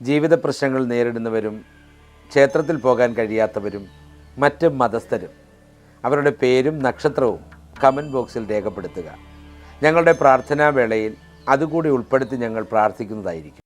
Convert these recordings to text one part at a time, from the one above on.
ജീവിത പ്രശ്നങ്ങൾ നേരിടുന്നവരും ക്ഷേത്രത്തിൽ പോകാൻ കഴിയാത്തവരും മറ്റ് മതസ്ഥരും അവരുടെ പേരും നക്ഷത്രവും കമന്റ് ബോക്സിൽ രേഖപ്പെടുത്തുക. ഞങ്ങളുടെ പ്രാർത്ഥനാ വേളയിൽ അതുകൂടി ഉൾപ്പെടുത്തി ഞങ്ങൾ പ്രാർത്ഥിക്കുന്നതായിരിക്കും.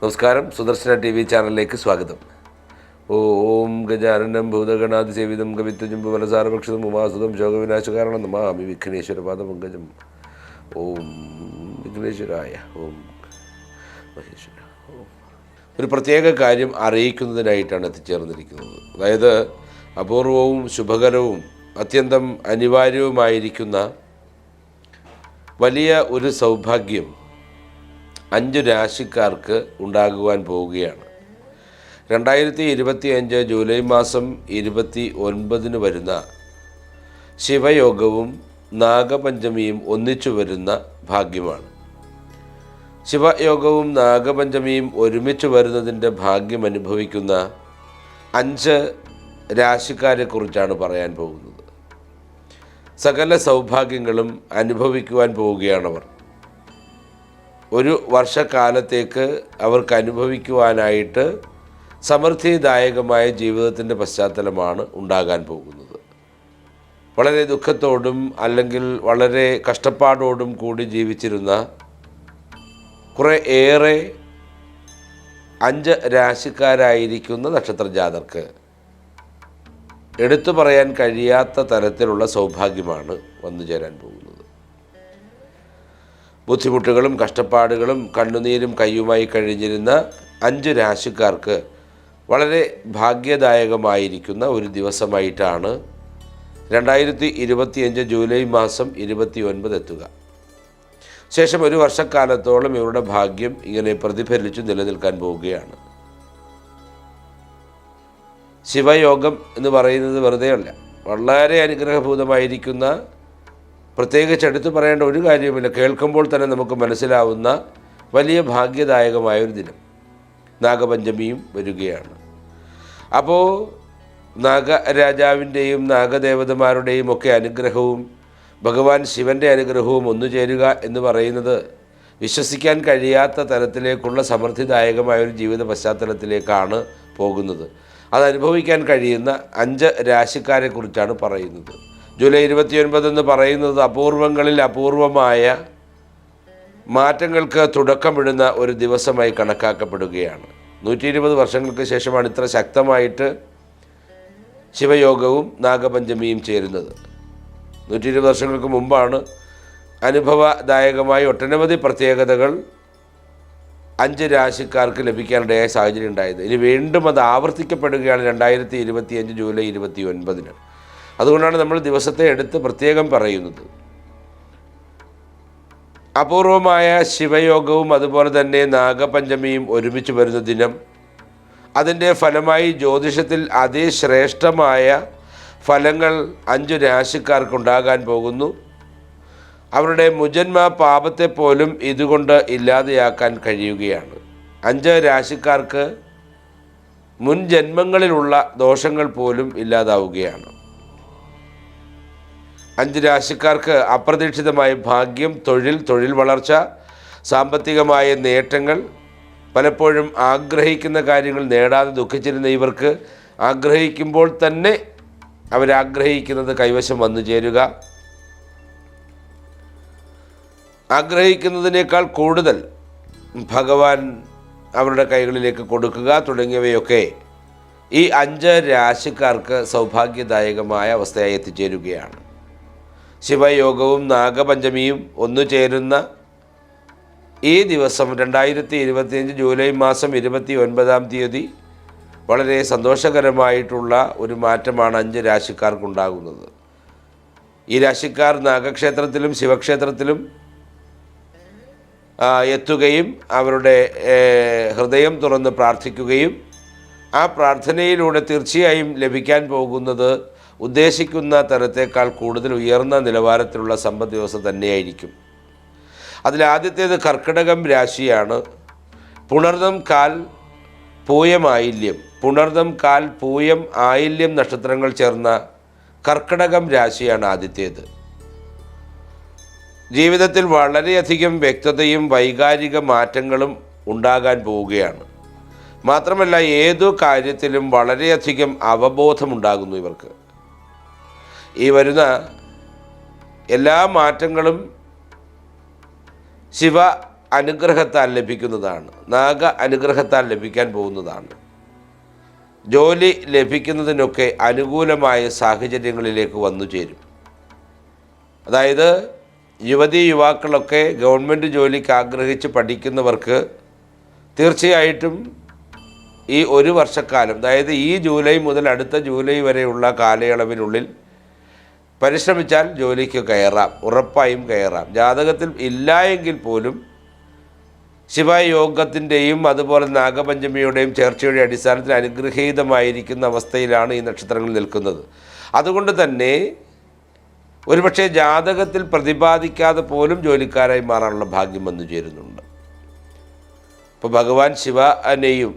നമസ്കാരം. സുദർശന ടി വി ചാനലിലേക്ക് സ്വാഗതം. ഓം ഗജാനനം ഭൂതഗണാതിസേവിതം കവിത്വജം വലസാരഭക്ഷിതം ഉമാസുതം ശോകവിനാശകാരണം നമാമി വിഘ്നേശ്വര പാദപങ്കജം ഓം വിഘ്നേശ്വരായ ഓം മഹേശ്വര ഓം. ഒരു പ്രത്യേക കാര്യം അറിയിക്കുന്നതിനായിട്ടാണ് എത്തിച്ചേർന്നിരിക്കുന്നത്. അതായത് അപൂർവവും ശുഭകരവും അത്യന്തം അനിവാര്യവുമായിരിക്കുന്ന വലിയ ഒരു സൗഭാഗ്യം അഞ്ച് രാശിക്കാർക്ക് ഉണ്ടാകുവാൻ പോവുകയാണ്. രണ്ടായിരത്തി ഇരുപത്തി അഞ്ച് ജൂലൈ മാസം ഇരുപത്തി ഒൻപതിന് വരുന്ന ശിവയോഗവും നാഗപഞ്ചമിയും ഒന്നിച്ചു വരുന്ന ഭാഗ്യമാണ്. ശിവയോഗവും നാഗപഞ്ചമിയും ഒരുമിച്ച് വരുന്നതിന്റെ ഭാഗ്യം അനുഭവിക്കുന്ന അഞ്ച് രാശിക്കാരെക്കുറിച്ചാണ് പറയാൻ പോകുന്നത്. സകല സൗഭാഗ്യങ്ങളും അനുഭവിക്കുവാൻ പോവുകയാണവർ ഒരു വർഷക്കാലത്തേക്ക് അവർക്ക് അനുഭവിക്കുവാനായിട്ട് സമൃദ്ധിദായകമായ ജീവിതത്തിന്റെ പശ്ചാത്തലമാണ് ഉണ്ടാകാൻ പോകുന്നത്. വളരെ ദുഃഖത്തോടും അല്ലെങ്കിൽ വളരെ കഷ്ടപ്പാടോടും കൂടി ജീവിച്ചിരുന്ന കുറേ ഏറെ അഞ്ച് രാശിക്കാരായിരിക്കുന്ന നക്ഷത്ര ജാതർക്ക് എടുത്തു പറയാൻ കഴിയാത്ത തരത്തിലുള്ള സൗഭാഗ്യമാണ് വന്നു ചേരാൻ പോകുന്നത്. ബുദ്ധിമുട്ടുകളും കഷ്ടപ്പാടുകളും കണ്ണുനീരും കയ്യുമായി കഴിഞ്ഞിരുന്ന അഞ്ച് രാശിക്കാർക്ക് വളരെ ഭാഗ്യദായകമായിരിക്കുന്ന ഒരു ദിവസമായിട്ടാണ് രണ്ടായിരത്തി ഇരുപത്തിയഞ്ച് ജൂലൈ മാസം ഇരുപത്തി ഒൻപത് എത്തുക. ശേഷം ഒരു വർഷക്കാലത്തോളം ഇവരുടെ ഭാഗ്യം ഇങ്ങനെ പ്രതിഫലിച്ചു നിലനിൽക്കാൻ പോവുകയാണ്. ശിവയോഗം എന്ന് പറയുന്നത് വെറുതെയല്ല വളരെ അനുഗ്രഹഭൂതമായിരിക്കുന്ന പ്രത്യേകിച്ച് എടുത്തു പറയേണ്ട ഒരു കാര്യവുമില്ല. കേൾക്കുമ്പോൾ തന്നെ നമുക്ക് മനസ്സിലാവുന്ന വലിയ ഭാഗ്യദായകമായ ഒരു ദിനം. നാഗപഞ്ചമിയും വരികയാണ്. അപ്പോൾ നാഗരാജാവിന്റെയും നാഗദേവതമാരുടെയും ഒക്കെ അനുഗ്രഹവും ഭഗവാൻ ശിവന്റെ അനുഗ്രഹവും ഒന്നുചേരുക എന്ന് പറയുന്നത് വിശ്വസിക്കാൻ കഴിയാത്ത തരത്തിലേക്കുള്ള സമൃദ്ധിദായകമായ ഒരു ജീവിത പശ്ചാത്തലത്തിലേക്കാണ് പോകുന്നത്. അത് അനുഭവിക്കാൻ കഴിയുന്ന അഞ്ച് രാശിക്കാരെക്കുറിച്ചാണ് പറയുന്നത്. ജൂലൈ ഇരുപത്തിയൊൻപത് എന്ന് പറയുന്നത് അപൂർവങ്ങളിൽ അപൂർവമായ മാറ്റങ്ങൾക്ക് തുടക്കമിടുന്ന ഒരു ദിവസമായി കണക്കാക്കപ്പെടുകയാണ്. നൂറ്റി ഇരുപത് വർഷങ്ങൾക്ക് ശേഷമാണ് ഇത്ര ശക്തമായിട്ട് ശിവയോഗവും നാഗപഞ്ചമിയും ചേരുന്നത്. നൂറ്റി ഇരുപത് വർഷങ്ങൾക്ക് മുമ്പാണ് അനുഭവദായകമായ ഒട്ടനവധി പ്രത്യേകതകൾ അഞ്ച് രാശിക്കാർക്ക് ലഭിക്കാനിടയായ സാഹചര്യം ഉണ്ടായത്. ഇനി വീണ്ടും അത് ആവർത്തിക്കപ്പെടുകയാണ് രണ്ടായിരത്തി ഇരുപത്തിയഞ്ച് ജൂലൈ ഇരുപത്തി ഒൻപതിന് അതുകൊണ്ടാണ് നമ്മൾ ദിവസത്തെ എടുത്ത് പ്രത്യേകം പറയുന്നത്. അപൂർവമായ ശിവയോഗവും അതുപോലെ തന്നെ നാഗപഞ്ചമിയും ഒരുമിച്ച് വരുന്ന ദിനം അതിന്റെ ഫലമായി ജ്യോതിഷത്തിൽ അതിശ്രേഷ്ഠമായ ഫലങ്ങൾ അഞ്ചു രാശിക്കാർക്കുണ്ടാകാൻ പോകുന്നു. അവരുടെ മുജന്മ പാപത്തെ പോലും ഇതുകൊണ്ട് ഇല്ലാതെയാക്കാൻ കഴിയുകയാണ്. അഞ്ച് രാശിക്കാർക്ക് മുൻ ജന്മങ്ങളിലുള്ള ദോഷങ്ങൾ പോലും ഇല്ലാതാവുകയാണ്. അഞ്ച് രാശിക്കാർക്ക് അപ്രതീക്ഷിതമായ ഭാഗ്യം തൊഴിൽ തൊഴിൽ വളർച്ച സാമ്പത്തികമായ നേട്ടങ്ങൾ പലപ്പോഴും ആഗ്രഹിക്കുന്ന കാര്യങ്ങൾ നേടാതെ ദുഃഖിച്ചിരുന്ന ഇവർക്ക് ആഗ്രഹിക്കുമ്പോൾ തന്നെ അവരാഗ്രഹിക്കുന്നത് കൈവശം വന്നു ചേരുക. ആഗ്രഹിക്കുന്നതിനേക്കാൾ കൂടുതൽ ഭഗവാൻ അവരുടെ കൈകളിലേക്ക് കൊടുക്കുക തുടങ്ങിയവയൊക്കെ ഈ അഞ്ച് രാശിക്കാർക്ക് സൗഭാഗ്യദായകമായ അവസ്ഥയായി എത്തിച്ചേരുകയാണ്. ശിവയോഗവും നാഗപഞ്ചമിയും ഒന്നു ചേരുന്ന ഈ ദിവസം രണ്ടായിരത്തി ഇരുപത്തിയഞ്ച് ജൂലൈ മാസം ഇരുപത്തി ഒൻപതാം തീയതി വളരെ സന്തോഷകരമായിട്ടുള്ള ഒരു മാറ്റമാണ് അഞ്ച് രാശിക്കാർക്കുണ്ടാകുന്നത്. ഈ രാശിക്കാർ നാഗക്ഷേത്രത്തിലും ശിവക്ഷേത്രത്തിലും എത്തുകയും അവരുടെ ഹൃദയം തുറന്ന് പ്രാർത്ഥിക്കുകയും ആ പ്രാർത്ഥനയിലൂടെ തീർച്ചയായും ലഭിക്കാൻ പോകുന്നത് ഉദ്ദേശിക്കുന്ന തരത്തേക്കാൾ കൂടുതൽ ഉയർന്ന നിലവാരത്തിലുള്ള സമ്പദ് വ്യവസ്ഥ തന്നെയായിരിക്കും. അതിലാദ്യത്തേത് കർക്കിടകം രാശിയാണ്. പുണർദം കാൽ പൂയം ആയില്യം. പുണർദം കാൽ പൂയം ആയില്യം നക്ഷത്രങ്ങൾ ചേർന്ന കർക്കിടകം രാശിയാണ് ആദ്യത്തേത്. ജീവിതത്തിൽ വളരെയധികം വ്യക്തതയും വൈകാരിക മാറ്റങ്ങളും ഉണ്ടാകാൻ പോവുകയാണ്. മാത്രമല്ല ഏതു കാര്യത്തിലും വളരെയധികം അവബോധമുണ്ടാകുന്നു ഇവർക്ക്. ഈ വരുന്ന എല്ലാ മാറ്റങ്ങളും ശിവ അനുഗ്രഹത്താൽ ലഭിക്കുന്നതാണ്. നാഗ അനുഗ്രഹത്താൽ ലഭിക്കാൻ പോകുന്നതാണ്. ജോലി ലഭിക്കുന്നതിനൊക്കെ അനുകൂലമായ സാഹചര്യങ്ങളിലേക്ക് വന്നു ചേരും. അതായത് യുവതി യുവാക്കളൊക്കെ ഗവൺമെന്റ് ജോലിക്ക് ആഗ്രഹിച്ച് പഠിക്കുന്നവർക്ക് തീർച്ചയായിട്ടും ഈ ഒരു വർഷക്കാലം അതായത് ഈ ജൂലൈ മുതൽ അടുത്ത ജൂലൈ വരെയുള്ള കാലയളവിനുള്ളിൽ പരിശ്രമിച്ചാൽ ജോലിക്ക് കയറാം ഉറപ്പായും കയറാം. ജാതകത്തിൽ ഇല്ല എങ്കിൽ പോലും ശിവയോഗത്തിന്റെയും അതുപോലെ നാഗപഞ്ചമിയുടെയും ചേർച്ചയുടെ അടിസ്ഥാനത്തിൽ അനുഗ്രഹീതമായിരിക്കുന്ന അവസ്ഥയിലാണ് ഈ നക്ഷത്രങ്ങൾ നിൽക്കുന്നത്. അതുകൊണ്ട് തന്നെ ഒരുപക്ഷെ ജാതകത്തിൽ പ്രതിപാദിക്കാതെ പോലും ജോലിക്കാരായി മാറാനുള്ള ഭാഗ്യം വന്നു ചേരുന്നുണ്ട്. അപ്പോൾ ഭഗവാൻ ശിവനെയും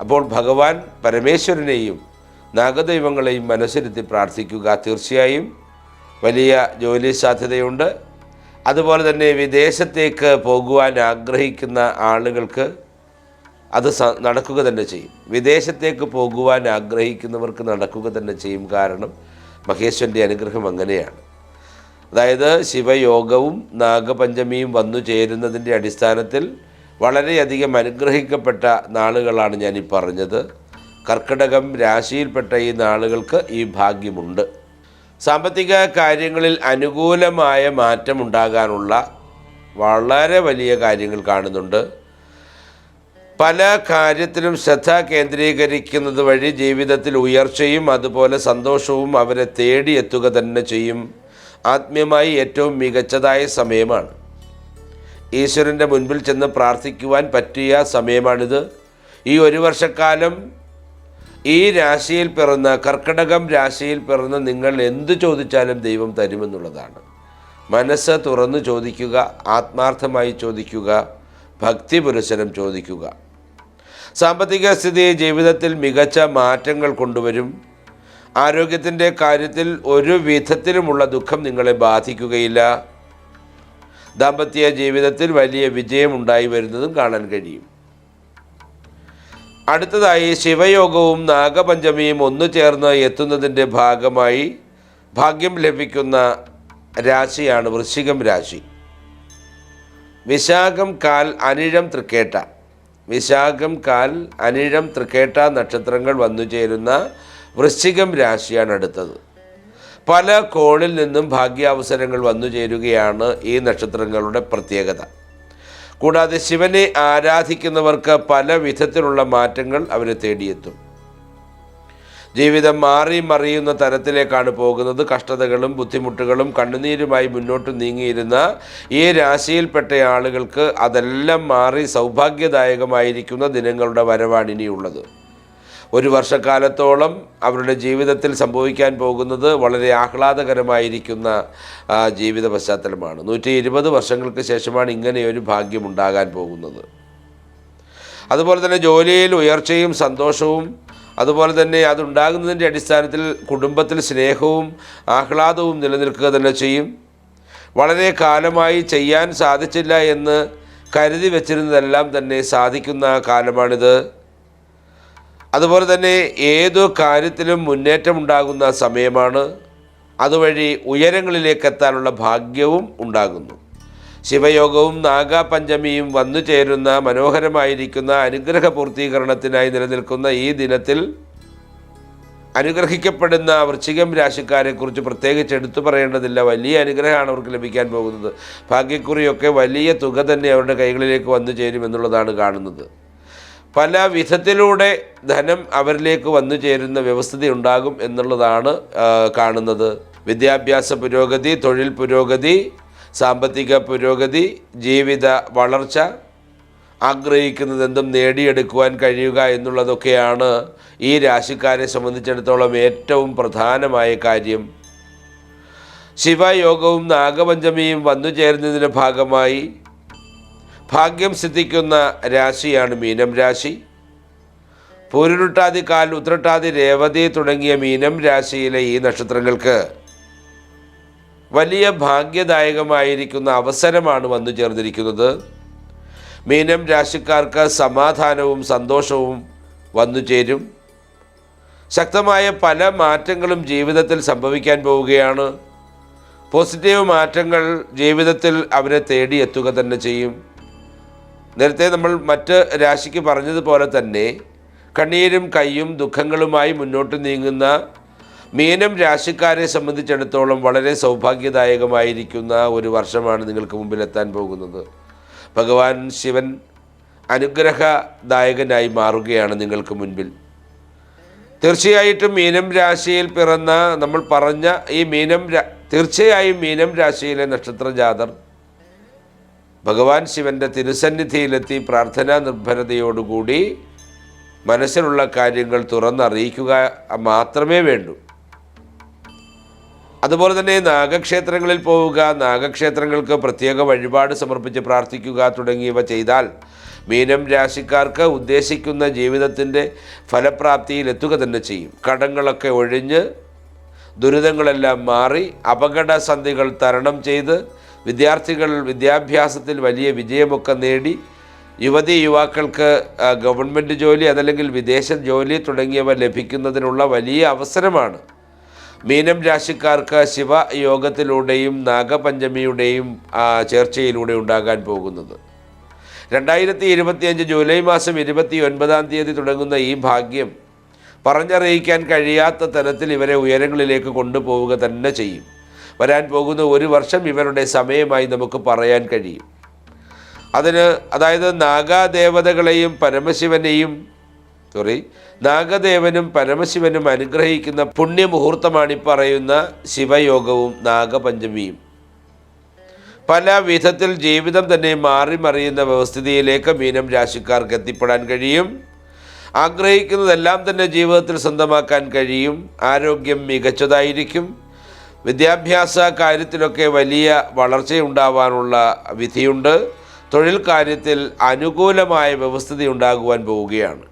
അപ്പോൾ ഭഗവാൻ പരമേശ്വരനെയും നാഗദൈവങ്ങളെയും മനസ്സിരുത്തി പ്രാർത്ഥിക്കുക തീർച്ചയായും. വലിയ ജോലി സാധ്യതയുണ്ട്. അതുപോലെ തന്നെ വിദേശത്തേക്ക് പോകുവാൻ ആഗ്രഹിക്കുന്ന ആളുകൾക്ക് അത് നടക്കുക തന്നെ ചെയ്യും. വിദേശത്തേക്ക് പോകുവാൻ ആഗ്രഹിക്കുന്നവർക്ക് നടക്കുക തന്നെ ചെയ്യും. കാരണം മഹേശ്വരന്റെ അനുഗ്രഹം അങ്ങനെയാണ്. അതായത് ശിവയോഗവും നാഗപഞ്ചമിയും വന്നു ചേരുന്നതിന്റെ അടിസ്ഥാനത്തിൽ വളരെയധികം അനുഗ്രഹിക്കപ്പെട്ട നാളുകളാണ് ഞാൻ ഈ പറഞ്ഞത്. കർക്കിടകം രാശിയിൽപ്പെട്ട ഈ നാളുകൾക്ക് ഈ ഭാഗ്യമുണ്ട്. സാമ്പത്തിക കാര്യങ്ങളിൽ അനുകൂലമായ മാറ്റമുണ്ടാകാനുള്ള വളരെ വലിയ കാര്യങ്ങൾ കാണുന്നുണ്ട്. പല കാര്യത്തിലും ശ്രദ്ധ കേന്ദ്രീകരിക്കുന്നത് വഴി ജീവിതത്തിൽ ഉയർച്ചയും അതുപോലെ സന്തോഷവും അവരെ തേടിയെത്തുക തന്നെ ചെയ്യും. ആത്മീയമായി ഏറ്റവും മികച്ചതായ സമയമാണ്. ഈശ്വരന്റെ മുൻപിൽ ചെന്ന് പ്രാർത്ഥിക്കുവാൻ പറ്റിയ സമയമാണിത്. ഈ ഒരു വർഷക്കാലം ഈ രാശിയിൽ പിറന്ന കർക്കിടകം രാശിയിൽ പിറന്ന നിങ്ങൾ എന്ത് ചോദിച്ചാലും ദൈവം തരുമെന്നുള്ളതാണ്. മനസ്സ് തുറന്ന് ചോദിക്കുക ആത്മാർത്ഥമായി ചോദിക്കുക ഭക്തി ഭക്തിപുരസരം ചോദിക്കുക. സാമ്പത്തിക സ്ഥിതി ജീവിതത്തിൽ മികച്ച മാറ്റങ്ങൾ കൊണ്ടുവരും. ആരോഗ്യത്തിന്റെ കാര്യത്തിൽ ഒരു വിധത്തിലുമുള്ള ദുഃഖം നിങ്ങളെ ബാധിക്കുകയില്ല. ദാമ്പത്യ ജീവിതത്തിൽ വലിയ വിജയം ഉണ്ടായി വരുന്നതും കാണാൻ കഴിയും. അടുത്തതായി ശിവയോഗവും നാഗപഞ്ചമിയും ഒന്നു ചേർന്ന് എത്തുന്നതിന്റെ ഭാഗമായി ഭാഗ്യം ലഭിക്കുന്ന രാശിയാണ് വൃശ്ചികം രാശി. വിശാഖം കാൽ അനിഴം തൃക്കേട്ട. വിശാഖം കാൽ അനിഴം തൃക്കേട്ട നക്ഷത്രങ്ങൾ വന്നു ചേരുന്ന വൃശ്ചികം രാശിയാണ് അടുത്തത്. പല കോണിൽ നിന്നും ഭാഗ്യാവസരങ്ങൾ വന്നു ചേരുകയാണ് ഈ നക്ഷത്രങ്ങളുടെ പ്രത്യേകത. കൂടാതെ ശിവനെ ആരാധിക്കുന്നവർക്ക് പല വിധത്തിലുള്ള മാറ്റങ്ങൾ അവരെ തേടിയെത്തും. ജീവിതം മാറി മറിയുന്ന തരത്തിലേക്കാണ് പോകുന്നത്. കഷ്ടതകളും ബുദ്ധിമുട്ടുകളും കണ്ണുനീരുമായി മുന്നോട്ട് നീങ്ങിയിരുന്ന ഈ രാശിയിൽപ്പെട്ട ആളുകൾക്ക് അതെല്ലാം മാറി സൗഭാഗ്യദായകമായിരിക്കുന്ന ദിനങ്ങളുടെ വരവാണ് ഇനിയുള്ളത്. ഒരു വർഷക്കാലത്തോളം അവരുടെ ജീവിതത്തിൽ സംഭവിക്കാൻ പോകുന്നത് വളരെ ആഹ്ലാദകരമായിരിക്കുന്ന ജീവിത പശ്ചാത്തലമാണ്. നൂറ്റി ഇരുപത് വർഷങ്ങൾക്ക് ശേഷമാണ് ഇങ്ങനെയൊരു ഭാഗ്യം ഉണ്ടാകാൻ പോകുന്നത്. അതുപോലെ തന്നെ ജോലിയിൽ ഉയർച്ചയും സന്തോഷവും അതുപോലെ തന്നെ അതുണ്ടാകുന്നതിന്റെ അടിസ്ഥാനത്തിൽ കുടുംബത്തിൽ സ്നേഹവും ആഹ്ലാദവും നിലനിൽക്കുക തന്നെ ചെയ്യും. വളരെ കാലമായി ചെയ്യാൻ സാധിച്ചില്ല എന്ന് കരുതി വച്ചിരുന്നതെല്ലാം തന്നെ സാധിക്കുന്ന കാലമാണിത്. അതുപോലെ തന്നെ ഏതു കാര്യത്തിലും മുന്നേറ്റം ഉണ്ടാകുന്ന സമയമാണ് അതുവഴി ഉയരങ്ങളിലേക്ക് എത്താനുള്ള ഭാഗ്യവും ഉണ്ടാകുന്നു. ശിവയോഗവും നാഗാപഞ്ചമിയും വന്നു ചേരുന്ന മനോഹരമായിരിക്കുന്ന അനുഗ്രഹ പൂർത്തീകരണത്തിനായി നിലനിൽക്കുന്ന ഈ ദിനത്തിൽ അനുഗ്രഹിക്കപ്പെടുന്ന വൃശ്ചികം രാശിക്കാരെക്കുറിച്ച് പ്രത്യേകിച്ച് എടുത്തു പറയേണ്ടതില്ല. വലിയ അനുഗ്രഹമാണ് അവർക്ക് ലഭിക്കാൻ പോകുന്നത്. ഭാഗ്യക്കുറിയൊക്കെ വലിയ തുക തന്നെ അവരുടെ കൈകളിലേക്ക് വന്നു ചേരുമെന്നുള്ളതാണ് കാണുന്നത്. പല വിധത്തിലൂടെ ധനം അവരിലേക്ക് വന്നു ചേരുന്ന വ്യവസ്ഥിതി ഉണ്ടാകും എന്നുള്ളതാണ് കാണുന്നത്. വിദ്യാഭ്യാസ പുരോഗതി തൊഴിൽ പുരോഗതി സാമ്പത്തിക പുരോഗതി ജീവിത വളർച്ച ആഗ്രഹിക്കുന്നതെന്തും നേടിയെടുക്കുവാൻ കഴിയുക എന്നുള്ളതൊക്കെയാണ് ഈ രാശിക്കാരെ സംബന്ധിച്ചിടത്തോളം ഏറ്റവും പ്രധാനമായ കാര്യം. ശിവയോഗവും നാഗപഞ്ചമിയും വന്നു ചേരുന്നതിന്റെ ഭാഗമായി ഭാഗ്യം സിദ്ധിക്കുന്ന രാശിയാണ് മീനം രാശി. പൂരുരുട്ടാതി കാൽ ഉത്രട്ടാതി രേവതി തുടങ്ങിയ മീനം രാശിയിലെ ഈ നക്ഷത്രങ്ങൾക്ക് വലിയ ഭാഗ്യദായകമായിരിക്കുന്ന അവസരമാണ് വന്നു ചേർന്നിരിക്കുന്നത്. മീനം രാശിക്കാർക്ക് സമാധാനവും സന്തോഷവും വന്നു ചേരും. ശക്തമായ പല മാറ്റങ്ങളും ജീവിതത്തിൽ സംഭവിക്കാൻ പോവുകയാണ്. പോസിറ്റീവ് മാറ്റങ്ങൾ ജീവിതത്തിൽ അവരെ തേടിയെത്തുക തന്നെ ചെയ്യും. നേരത്തെ നമ്മൾ മറ്റ് രാശിക്ക് പറഞ്ഞതുപോലെ തന്നെ കണ്ണീരും കൈയും ദുഃഖങ്ങളുമായി മുന്നോട്ട് നീങ്ങുന്ന മീനം രാശിക്കാരെ സംബന്ധിച്ചിടത്തോളം വളരെ സൗഭാഗ്യദായകമായിരിക്കുന്ന ഒരു വർഷമാണ് നിങ്ങൾക്ക് മുമ്പിൽ എത്താൻ പോകുന്നത്. ഭഗവാൻ ശിവൻ അനുഗ്രഹദായകനായി മാറുകയാണ് നിങ്ങൾക്ക് മുൻപിൽ. തീർച്ചയായിട്ടും മീനം രാശിയിൽ പിറന്ന നമ്മൾ പറഞ്ഞ ഈ മീനം തീർച്ചയായും മീനം രാശിയിലെ നക്ഷത്ര ജാതർ ഭഗവാൻ ശിവന്റെ തിരുസന്നിധിയിലെത്തി പ്രാർത്ഥനാ നിർഭരതയോടുകൂടി മനസ്സിലുള്ള കാര്യങ്ങൾ തുറന്നറിയിക്കുക മാത്രമേ വേണ്ടൂ. അതുപോലെ തന്നെ നാഗക്ഷേത്രങ്ങളിൽ പോവുക നാഗക്ഷേത്രങ്ങൾക്ക് പ്രത്യേക വഴിപാട് സമർപ്പിച്ച് പ്രാർത്ഥിക്കുക തുടങ്ങിയവ ചെയ്താൽ മീനം രാശിക്കാർക്ക് ഉദ്ദേശിക്കുന്ന ജീവിതത്തിന്റെ ഫലപ്രാപ്തിയിൽ എത്തുക തന്നെ ചെയ്യും. കടങ്ങളൊക്കെ ഒഴിഞ്ഞ് ദുരിതങ്ങളെല്ലാം മാറി അപകടസന്ധികൾ തരണം ചെയ്ത് വിദ്യാർത്ഥികൾ വിദ്യാഭ്യാസത്തിൽ വലിയ വിജയമൊക്കെ നേടി. യുവതി യുവാക്കൾക്ക് ഗവൺമെന്റ് ജോലി അതല്ലെങ്കിൽ വിദേശ ജോലി തുടങ്ങിയവ ലഭിക്കുന്നതിനുള്ള വലിയ അവസരമാണ്. മീനം രാശിക്കാർക്ക് ശിവയോഗത്തിലൂടെയും നാഗപഞ്ചമിയുടെയും ചേർച്ചയിലൂടെ ഉണ്ടാകാൻ പോകുന്നത്. രണ്ടായിരത്തി ഇരുപത്തിയഞ്ച് ജൂലൈ മാസം ഇരുപത്തി ഒൻപതാം തീയതി തുടങ്ങുന്ന ഈ ഭാഗ്യം പറഞ്ഞറിയിക്കാൻ കഴിയാത്ത തരത്തിൽ ഇവരെ ഉയരങ്ങളിലേക്ക് കൊണ്ടുപോവുക തന്നെ ചെയ്യും. വരാൻ പോകുന്ന ഒരു വർഷം ഇവരുടെ സമയമായി നമുക്ക് പറയാൻ കഴിയും. അതിന് അതായത് നാഗാദേവതകളെയും പരമശിവനെയും സോറി നാഗദേവനും പരമശിവനും അനുഗ്രഹിക്കുന്ന പുണ്യമുഹൂർത്തമാണ് ഈ പറയുന്ന ശിവയോഗവും നാഗപഞ്ചമിയും. പല വിധത്തിൽ ജീവിതം തന്നെ മാറി മറിയുന്ന വ്യവസ്ഥിതിയിലേക്ക് മീനം രാശിക്കാർക്ക് എത്തിപ്പെടാൻ കഴിയും. ആഗ്രഹിക്കുന്നതെല്ലാം തന്നെ ജീവിതത്തിൽ സ്വന്തമാക്കാൻ കഴിയും. ആരോഗ്യം മികച്ചതായിരിക്കും. വിദ്യാഭ്യാസ കാര്യത്തിലൊക്കെ വലിയ വളർച്ചയുണ്ടാവാനുള്ള വിധിയുണ്ട്. തൊഴിൽ കാര്യത്തിൽ അനുകൂലമായ വ്യവസ്ഥിതി ഉണ്ടാകുവാൻ പോവുകയാണ്.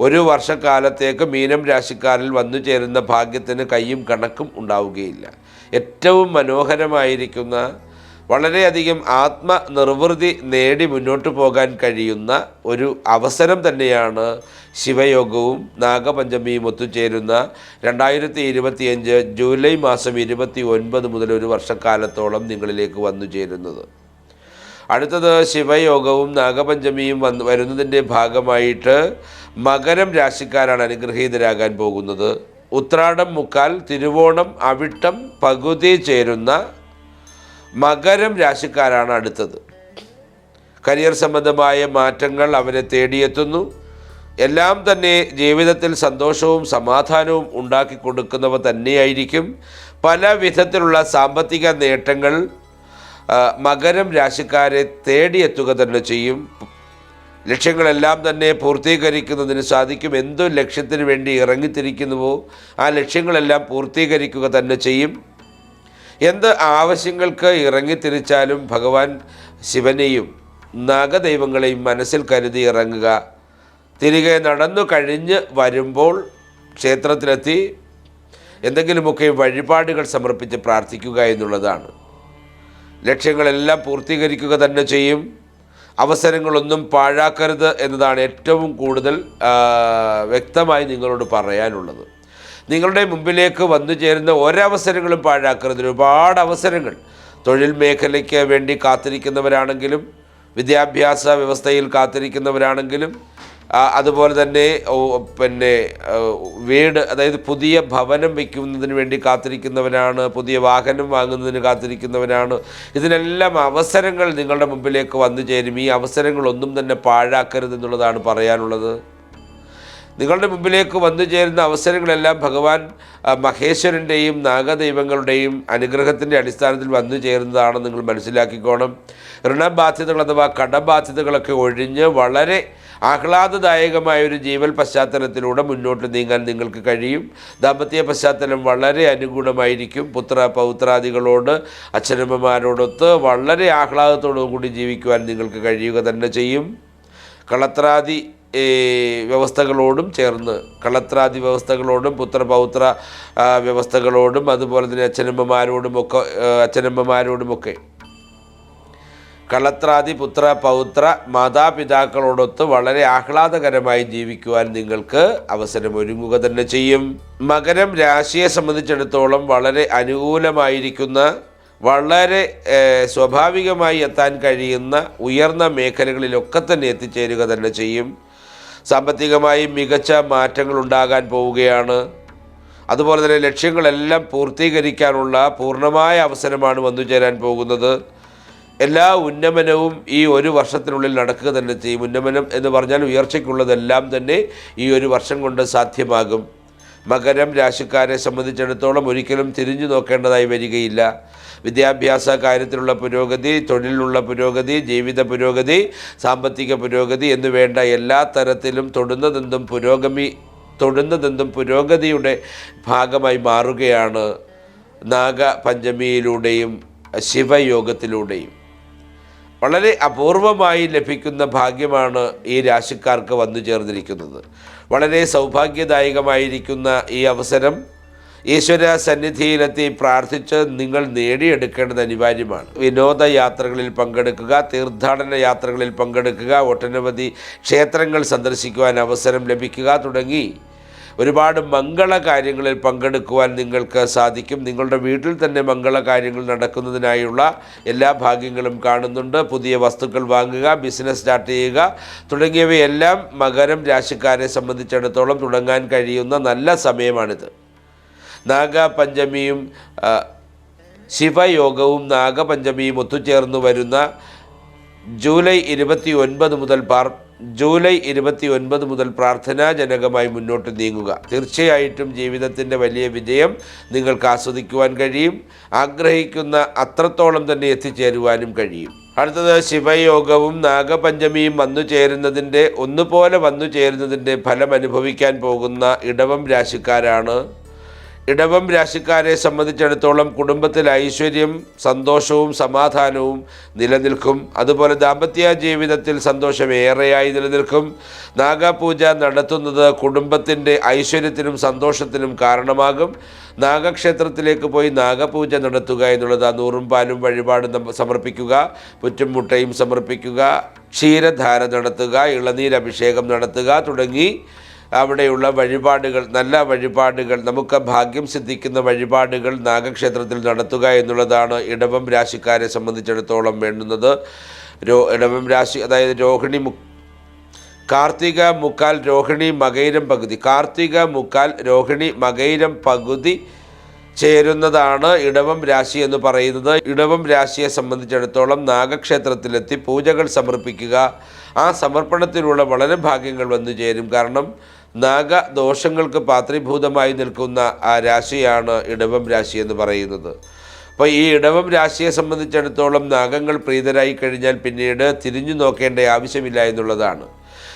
ഒരു വർഷക്കാലത്തേക്ക് മീനം രാശിക്കാരിൽ വന്നു ചേരുന്ന ഭാഗ്യത്തിന് കയ്യും കണക്കും ഉണ്ടാവുകയില്ല. ഏറ്റവും മനോഹരമായിരിക്കുന്ന വളരെയധികം ആത്മനിർവൃതി നേടി മുന്നോട്ട് പോകാൻ കഴിയുന്ന ഒരു അവസരം തന്നെയാണ് ശിവയോഗവും നാഗപഞ്ചമിയും ഒത്തുചേരുന്ന രണ്ടായിരത്തി ഇരുപത്തിയഞ്ച് ജൂലൈ മാസം ഇരുപത്തി ഒൻപത് മുതൽ ഒരു വർഷക്കാലത്തോളം നിങ്ങളിലേക്ക് വന്നു ചേരുന്നത്. അടുത്തത് ശിവയോഗവും നാഗപഞ്ചമിയും വന്ന് വരുന്നതിന്റെ ഭാഗമായിട്ട് മകരം രാശിക്കാരാണ് അനുഗ്രഹീതരാകാൻ പോകുന്നത്. ഉത്രാടം മുക്കാൽ തിരുവോണം അവിട്ടം പകുതി ചേരുന്ന മകരം രാശിക്കാരാണ് അടുത്തത്. കരിയർ സംബന്ധമായ മാറ്റങ്ങൾ അവരെ തേടിയെത്തുന്നു. എല്ലാം തന്നെ ജീവിതത്തിൽ സന്തോഷവും സമാധാനവും ഉണ്ടാക്കി കൊടുക്കുന്നവ തന്നെയായിരിക്കും. പല വിധത്തിലുള്ള സാമ്പത്തിക നേട്ടങ്ങൾ മകരം രാശിക്കാരെ തേടിയെത്തുക തന്നെ ചെയ്യും. ലക്ഷ്യങ്ങളെല്ലാം തന്നെ പൂർത്തീകരിക്കുന്നതിന് സാധിക്കും. എന്തു ലക്ഷ്യത്തിന് വേണ്ടി ഇറങ്ങിത്തിരിക്കുന്നുവോ ആ ലക്ഷ്യങ്ങളെല്ലാം പൂർത്തീകരിക്കുക തന്നെ ചെയ്യും. എന്ത് ആവശ്യങ്ങൾക്ക് ഇറങ്ങി തിരിച്ചാലും ഭഗവാൻ ശിവനെയും നാഗദൈവങ്ങളെയും മനസ്സിൽ കരുതി ഇറങ്ങുക. തിരികെ നടന്നു കഴിഞ്ഞ് വരുമ്പോൾ ക്ഷേത്രത്തിലെത്തി എന്തെങ്കിലുമൊക്കെ വഴിപാടുകൾ സമർപ്പിച്ച് പ്രാർത്ഥിക്കുക എന്നുള്ളതാണ്. ലക്ഷ്യങ്ങളെല്ലാം പൂർത്തീകരിക്കുക തന്നെ ചെയ്യും. അവസരങ്ങളൊന്നും പാഴാക്കരുത് എന്നതാണ് ഏറ്റവും കൂടുതൽ വ്യക്തമായി നിങ്ങളോട് പറയാനുള്ളത്. നിങ്ങളുടെ മുമ്പിലേക്ക് വന്നു ചേരുന്ന ഒരവസരങ്ങളും പാഴാക്കരുത്. ഒരുപാട് അവസരങ്ങൾ. തൊഴിൽ മേഖലയ്ക്ക് വേണ്ടി കാത്തിരിക്കുന്നവരാണെങ്കിലും വിദ്യാഭ്യാസ വ്യവസ്ഥയിൽ കാത്തിരിക്കുന്നവരാണെങ്കിലും അതുപോലെ തന്നെ പിന്നെ വീട് അതായത് പുതിയ ഭവനം വയ്ക്കുന്നതിന് വേണ്ടി കാത്തിരിക്കുന്നവരാണ് പുതിയ വാഹനം വാങ്ങുന്നതിന് കാത്തിരിക്കുന്നവരാണ്. ഇതിനെല്ലാം അവസരങ്ങൾ നിങ്ങളുടെ മുമ്പിലേക്ക് വന്നു ചേരും. ഈ അവസരങ്ങളൊന്നും തന്നെ പാഴാക്കരുത് എന്നുള്ളതാണ് പറയാനുള്ളത്. നിങ്ങളുടെ മുമ്പിലേക്ക് വന്നു ചേരുന്ന അവസരങ്ങളെല്ലാം ഭഗവാൻ മഹേശ്വരന്റെയും നാഗദൈവങ്ങളുടെയും അനുഗ്രഹത്തിന്റെ അടിസ്ഥാനത്തിൽ വന്നു ചേരുന്നതാണെന്ന് നിങ്ങൾ മനസ്സിലാക്കിക്കോണം. ഋണബാധ്യതകൾ അഥവാ കടബാധ്യതകളൊക്കെ ഒഴിഞ്ഞ് വളരെ ആഹ്ലാദദായകമായ ഒരു ജീവൽ പശ്ചാത്തലത്തിലൂടെ മുന്നോട്ട് നീങ്ങാൻ നിങ്ങൾക്ക് കഴിയും. ദാമ്പത്യ പശ്ചാത്തലം വളരെ അനുകൂലമായിരിക്കും. പുത്ര പൗത്രാദികളോട് അച്ഛനമ്മമാരോടൊത്ത് വളരെ ആഹ്ലാദത്തോടു കൂടി ജീവിക്കുവാൻ നിങ്ങൾക്ക് കഴിയുക തന്നെ ചെയ്യും. കളത്രാദി ഏ, വ്യവസ്ഥകളോടും ചേർന്ന് കളത്രാദി വ്യവസ്ഥകളോടും പുത്രപൗത്ര വ്യവസ്ഥകളോടും അതുപോലെ തന്നെ അച്ഛനമ്മമാരോടും ഒക്കെ അച്ഛനമ്മമാരോടുമൊക്കെ കളത്രാദി പുത്ര പൗത്ര മാതാപിതാക്കളോടൊത്ത് വളരെ ആഹ്ലാദകരമായി ജീവിക്കുവാൻ നിങ്ങൾക്ക് അവസരം ഒരുങ്ങുക തന്നെ ചെയ്യും. മകരം രാശിയെ സംബന്ധിച്ചിടത്തോളം വളരെ അനുകൂലമായിരിക്കുന്ന വളരെ സ്വാഭാവികമായി എത്താൻ കഴിയുന്ന ഉയർന്ന മേഖലകളിലൊക്കെ തന്നെ എത്തിച്ചേരുക തന്നെ ചെയ്യും. സാമ്പത്തികമായി മികച്ച മാറ്റങ്ങൾ ഉണ്ടാകാൻ പോവുകയാണ്. അതുപോലെ തന്നെ ലക്ഷ്യങ്ങളെല്ലാം പൂർത്തീകരിക്കാനുള്ള പൂർണമായ അവസരമാണ് വന്നു ചേരാൻ പോകുന്നത്. എല്ലാ ഉന്നമനവും ഈ ഒരു വർഷത്തിനുള്ളിൽ നടക്കുക തന്നെ ചെയ്യും. ഉന്നമനം എന്ന് പറഞ്ഞാൽ ഉയർച്ചയ്ക്കുള്ളതെല്ലാം തന്നെ ഈ ഒരു വർഷം കൊണ്ട് സാധ്യമാകും. മകരം രാശിക്കാരെ സംബന്ധിച്ചിടത്തോളം ഒരിക്കലും തിരിഞ്ഞു നോക്കേണ്ടതായി വരികയില്ല. വിദ്യാഭ്യാസ കാര്യത്തിലുള്ള പുരോഗതി തൊഴിലുള്ള പുരോഗതി ജീവിത പുരോഗതി സാമ്പത്തിക പുരോഗതി എന്നുവേണ്ട എല്ലാ തരത്തിലും തൊടുന്നതെന്തും പുരോഗമി തൊടുന്നതെന്തും പുരോഗതിയുടെ ഭാഗമായി മാറുകയാണ് നാഗപഞ്ചമിയിലൂടെയും ശിവയോഗത്തിലൂടെയും. വളരെ അപൂർവമായി ലഭിക്കുന്ന ഭാഗ്യമാണ് ഈ രാശിക്കാർക്ക് വന്നു ചേർന്നിരിക്കുന്നത്. വളരെ സൗഭാഗ്യദായകമായിരിക്കുന്ന ഈ അവസരം ഈശ്വര സന്നിധിയിലെത്തി പ്രാർത്ഥിച്ച് നിങ്ങൾ നേടിയെടുക്കേണ്ടത് അനിവാര്യമാണ്. വിനോദ യാത്രകളിൽ പങ്കെടുക്കുക തീർത്ഥാടന യാത്രകളിൽ പങ്കെടുക്കുക ഒട്ടനവധി ക്ഷേത്രങ്ങൾ സന്ദർശിക്കുവാൻ അവസരം ലഭിക്കുക തുടങ്ങി. ഒരുപാട് മംഗള കാര്യങ്ങളിൽ പങ്കെടുക്കുവാൻ നിങ്ങൾക്ക് സാധിക്കും. നിങ്ങളുടെ വീട്ടിൽ തന്നെ മംഗള കാര്യങ്ങൾ നടക്കുന്നതിനായുള്ള എല്ലാ ഭാഗ്യങ്ങളും കാണുന്നുണ്ട്. പുതിയ വസ്തുക്കൾ വാങ്ങുക ബിസിനസ് സ്റ്റാർട്ട് ചെയ്യുക തുടങ്ങിയവയെല്ലാം മകരം രാശിക്കാരെ സംബന്ധിച്ചിടത്തോളം തുടങ്ങാൻ കഴിയുന്ന നല്ല സമയമാണിത്. നാഗപഞ്ചമിയും ശിവയോഗവും നാഗപഞ്ചമിയും ഒത്തുചേർന്ന് വരുന്ന ജൂലൈ ഇരുപത്തി ഒൻപത് മുതൽ പാർ ജൂലൈ ഇരുപത്തി ഒൻപത് മുതൽ പ്രാർത്ഥനാജനകമായി മുന്നോട്ട് നീങ്ങുക. തീർച്ചയായിട്ടും ജീവിതത്തിന്റെ വലിയ വിജയം നിങ്ങൾക്ക് ആസ്വദിക്കുവാൻ കഴിയും. ആഗ്രഹിക്കുന്ന അത്രത്തോളം തന്നെ എത്തിച്ചേരുവാനും കഴിയും. അടുത്തത് ശിവയോഗവും നാഗപഞ്ചമിയും വന്നു ചേരുന്നതിന്റെ ഒന്നുപോലെ വന്നു ചേരുന്നതിന്റെ ഫലം അനുഭവിക്കാൻ പോകുന്ന ഇടവം രാശിക്കാരാണ്. ഇടവം രാശിക്കാരെ സംബന്ധിച്ചിടത്തോളം കുടുംബത്തിൽ ഐശ്വര്യം സന്തോഷവും സമാധാനവും നിലനിൽക്കും. അതുപോലെ ദാമ്പത്യ ജീവിതത്തിൽ സന്തോഷം ഏറെയായി നിലനിൽക്കും. നാഗപൂജ നടത്തുന്നത് കുടുംബത്തിന്റെ ഐശ്വര്യത്തിനും സന്തോഷത്തിനും കാരണമാകും. നാഗക്ഷേത്രത്തിലേക്ക് പോയി നാഗപൂജ നടത്തുക എന്നുള്ളത് ആ നൂറും പാലും വഴിപാട് സമർപ്പിക്കുക പുറ്റും മുട്ടയും സമർപ്പിക്കുക ക്ഷീരധാര നടത്തുക ഇളനീരഭിഷേകം നടത്തുക തുടങ്ങി. അവിടെയുള്ള വഴിപാടുകൾ നല്ല വഴിപാടുകൾ നമുക്ക് ഭാഗ്യം സിദ്ധിക്കുന്ന വഴിപാടുകൾ നാഗക്ഷേത്രത്തിൽ നടത്തുക എന്നുള്ളതാണ് ഇടവം രാശിക്കാരെ സംബന്ധിച്ചിടത്തോളം വേണ്ടുന്നത്. രോ ഇടവം രാശി അതായത് രോഹിണി മു കാർത്തിക മുക്കാൽ രോഹിണി മകൈരം പകുതി കാർത്തിക മുക്കാൽ രോഹിണി മകൈരം പകുതി ചേരുന്നതാണ് ഇടവം രാശി എന്ന് പറയുന്നത്. ഇടവം രാശിയെ സംബന്ധിച്ചിടത്തോളം നാഗക്ഷേത്രത്തിലെത്തി പൂജകൾ സമർപ്പിക്കുക ആ സമർപ്പണത്തിലൂടെ വളരെ ഭാഗ്യങ്ങൾ വന്നു ചേരും. കാരണം നാഗദോഷങ്ങൾക്ക് പാത്രീഭൂതമായി നിൽക്കുന്ന ആ രാശിയാണ് ഇടവം രാശി എന്ന് പറയുന്നത്. അപ്പോൾ ഈ ഇടവം രാശിയെ സംബന്ധിച്ചിടത്തോളം നാഗങ്ങൾ പ്രീതരായി കഴിഞ്ഞാൽ പിന്നീട് തിരിഞ്ഞു നോക്കേണ്ട ആവശ്യമില്ല എന്നുള്ളതാണ്.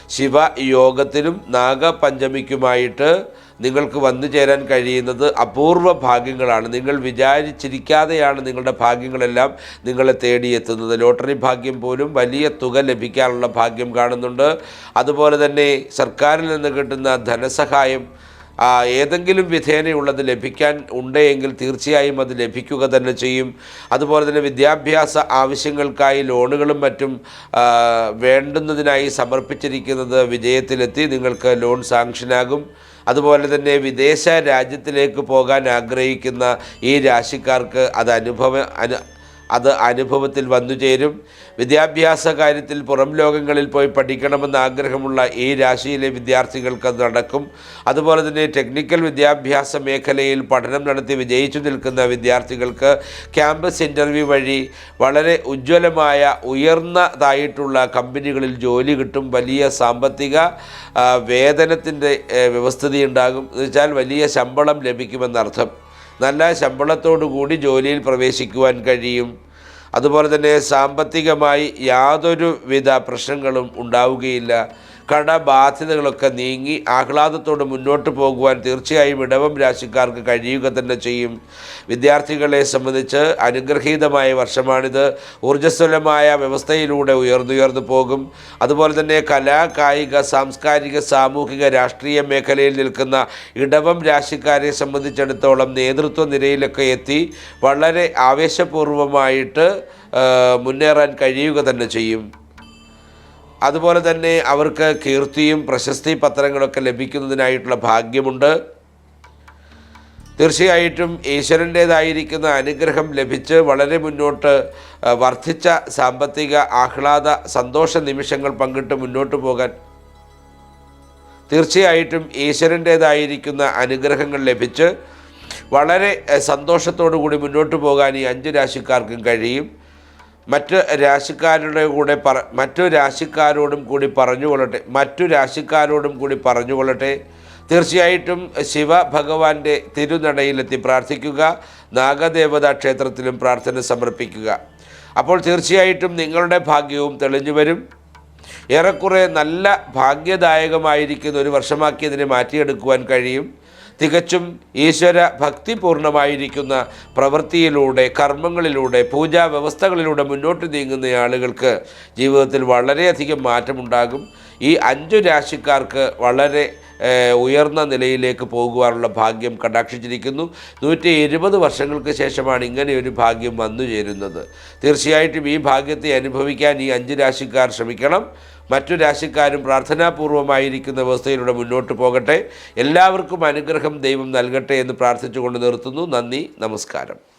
ശിവ യോഗത്തിനും നാഗപഞ്ചമിക്കുമായിട്ട് നിങ്ങൾക്ക് വന്നു ചേരാൻ കഴിയുന്നത് അപൂർവ ഭാഗ്യങ്ങളാണ്. നിങ്ങൾ വിചാരിച്ചിരിക്കാതെയാണ് നിങ്ങളുടെ ഭാഗ്യങ്ങളെല്ലാം നിങ്ങളെ തേടിയെത്തുന്നത്. ലോട്ടറി ഭാഗ്യം പോലും വലിയ തുക ലഭിക്കാനുള്ള ഭാഗ്യം കാണുന്നുണ്ട്. അതുപോലെ തന്നെ സർക്കാരിൽ നിന്ന് കിട്ടുന്ന ധനസഹായം ഏതെങ്കിലും വിധേനയുള്ളത് ലഭിക്കാൻ ഉണ്ടെങ്കിൽ തീർച്ചയായും അത് ലഭിക്കുക തന്നെ ചെയ്യും. അതുപോലെ തന്നെ വിദ്യാഭ്യാസ ആവശ്യങ്ങൾക്കായി ലോണുകളും മറ്റും വേണ്ടുന്നതിനായി സമർപ്പിച്ചിരിക്കുന്നത് വിജയത്തിലെത്തി നിങ്ങൾക്ക് ലോൺ സാങ്ഷനാകും. അതുപോലെ തന്നെ വിദേശ രാജ്യത്തിലേക്ക് പോകാൻ ആഗ്രഹിക്കുന്ന ഈ രാശിക്കാർക്ക് അത് അനുഭവ അനു അത് അനുഭവത്തിൽ വന്നു ചേരും. വിദ്യാഭ്യാസ കാര്യത്തിൽ പുറം ലോകങ്ങളിൽ പോയി പഠിക്കണമെന്ന് ആഗ്രഹമുള്ള ഈ രാശിയിലെ വിദ്യാർത്ഥികൾക്ക് നടക്കും. അതുപോലെ തന്നെ ടെക്നിക്കൽ വിദ്യാഭ്യാസ മേഖലയിൽ പഠനം നടത്തി വിജയിച്ചു നിൽക്കുന്ന വിദ്യാർത്ഥികൾക്ക് ക്യാമ്പസ് ഇന്റർവ്യൂ വഴി വളരെ ഉജ്ജ്വലമായ ഉയർന്നതായിട്ടുള്ള കമ്പനികളിൽ ജോലി കിട്ടും. വലിയ സാമ്പത്തിക വേതനത്തിന്റെ വ്യവസ്ഥിതി ഉണ്ടാകും. എന്ന് വെച്ചാൽ വലിയ ശമ്പളം ലഭിക്കുമെന്നർത്ഥം. നല്ല ശമ്പളത്തോടു കൂടി ജോലിയിൽ പ്രവേശിക്കുവാൻ കഴിയും. അതുപോലെ തന്നെ സാമ്പത്തികമായി യാതൊരു വിധ പ്രശ്നങ്ങളും ഉണ്ടാവുകയില്ല. കടബാധ്യതകളൊക്കെ നീങ്ങി ആഹ്ലാദത്തോടെ മുന്നോട്ട് പോകുവാൻ തീർച്ചയായും ഇടവം രാശിക്കാർക്ക് കഴിയുക തന്നെ ചെയ്യും. വിദ്യാർത്ഥികളെ സംബന്ധിച്ച് അനുഗ്രഹീതമായ വർഷമാണിത്. ഊർജസ്വലമായ വ്യവസ്ഥയിലൂടെ ഉയർന്നുയർന്നു പോകും. അതുപോലെ തന്നെ കലാ കായിക സാംസ്കാരിക സാമൂഹിക രാഷ്ട്രീയ മേഖലയിൽ നിൽക്കുന്ന ഇടവം രാശിക്കാരെ സംബന്ധിച്ചിടത്തോളം നേതൃത്വ നിരയിലൊക്കെ എത്തി വളരെ ആവേശപൂർവമായിട്ട് മുന്നേറാൻ കഴിയുക തന്നെ ചെയ്യും. അതുപോലെ തന്നെ അവർക്ക് കീർത്തിയും പ്രശസ്തി പത്രങ്ങളൊക്കെ ലഭിക്കുന്നതിനായിട്ടുള്ള ഭാഗ്യമുണ്ട്. തീർച്ചയായിട്ടും ഈശ്വരന്റേതായിരിക്കുന്ന അനുഗ്രഹം ലഭിച്ച് വളരെ മുന്നോട്ട് വർദ്ധിച്ച സാമ്പത്തിക ആഹ്ലാദ സന്തോഷ നിമിഷങ്ങൾ പങ്കിട്ട് മുന്നോട്ട് പോകാൻ തീർച്ചയായിട്ടും ഈശ്വരന്റേതായിരിക്കുന്ന അനുഗ്രഹങ്ങൾ ലഭിച്ച് വളരെ സന്തോഷത്തോടു കൂടി മുന്നോട്ട് പോകാൻ ഈ അഞ്ച് രാശിക്കാർക്കും കഴിയും. മറ്റ് രാശിക്കാരുടെ കൂടെ പറ മറ്റു രാശിക്കാരോടും കൂടി പറഞ്ഞുകൊള്ളട്ടെ മറ്റു രാശിക്കാരോടും കൂടി പറഞ്ഞുകൊള്ളട്ടെ. തീർച്ചയായിട്ടും ശിവ ഭഗവാന്റെ തിരുനടയിലെത്തി പ്രാർത്ഥിക്കുക നാഗദേവതാ ക്ഷേത്രത്തിലും പ്രാർത്ഥന സമർപ്പിക്കുക. അപ്പോൾ തീർച്ചയായിട്ടും നിങ്ങളുടെ ഭാഗ്യവും തെളിഞ്ഞു വരും. ഏറെക്കുറെ നല്ല ഭാഗ്യദായകമായിരിക്കുന്ന ഒരു വർഷമാക്കി അതിനെ മാറ്റിയെടുക്കുവാൻ കഴിയും. തികച്ചും ഈശ്വര ഭക്തിപൂർണമായിരിക്കുന്ന പ്രവൃത്തിയിലൂടെ കർമ്മങ്ങളിലൂടെ പൂജാ വ്യവസ്ഥകളിലൂടെ മുന്നോട്ട് നീങ്ങുന്ന ആളുകൾക്ക് ജീവിതത്തിൽ വളരെയധികം മാറ്റമുണ്ടാകും. ഈ അഞ്ചു രാശിക്കാർക്ക് വളരെ ഉയർന്ന നിലയിലേക്ക് പോകുവാനുള്ള ഭാഗ്യം കടാക്ഷിച്ചിരിക്കുന്നു. നൂറ്റി ഇരുപത് വർഷങ്ങൾക്ക് ശേഷമാണ് ഇങ്ങനെ ഒരു ഭാഗ്യം വന്നു ചേരുന്നത് തീർച്ചയായിട്ടും ഈ ഭാഗ്യത്തെ അനുഭവിക്കാൻ ഈ അഞ്ച് രാശിക്കാർ ശ്രമിക്കണം. മറ്റു രാശിക്കാരും പ്രാർത്ഥനാപൂർവമായിരിക്കുന്ന വ്യവസ്ഥയിലൂടെ മുന്നോട്ട് പോകട്ടെ. എല്ലാവർക്കും അനുഗ്രഹം ദൈവം നൽകട്ടെ എന്ന് പ്രാർത്ഥിച്ചുകൊണ്ട് നിർത്തുന്നു. നന്ദി നമസ്കാരം.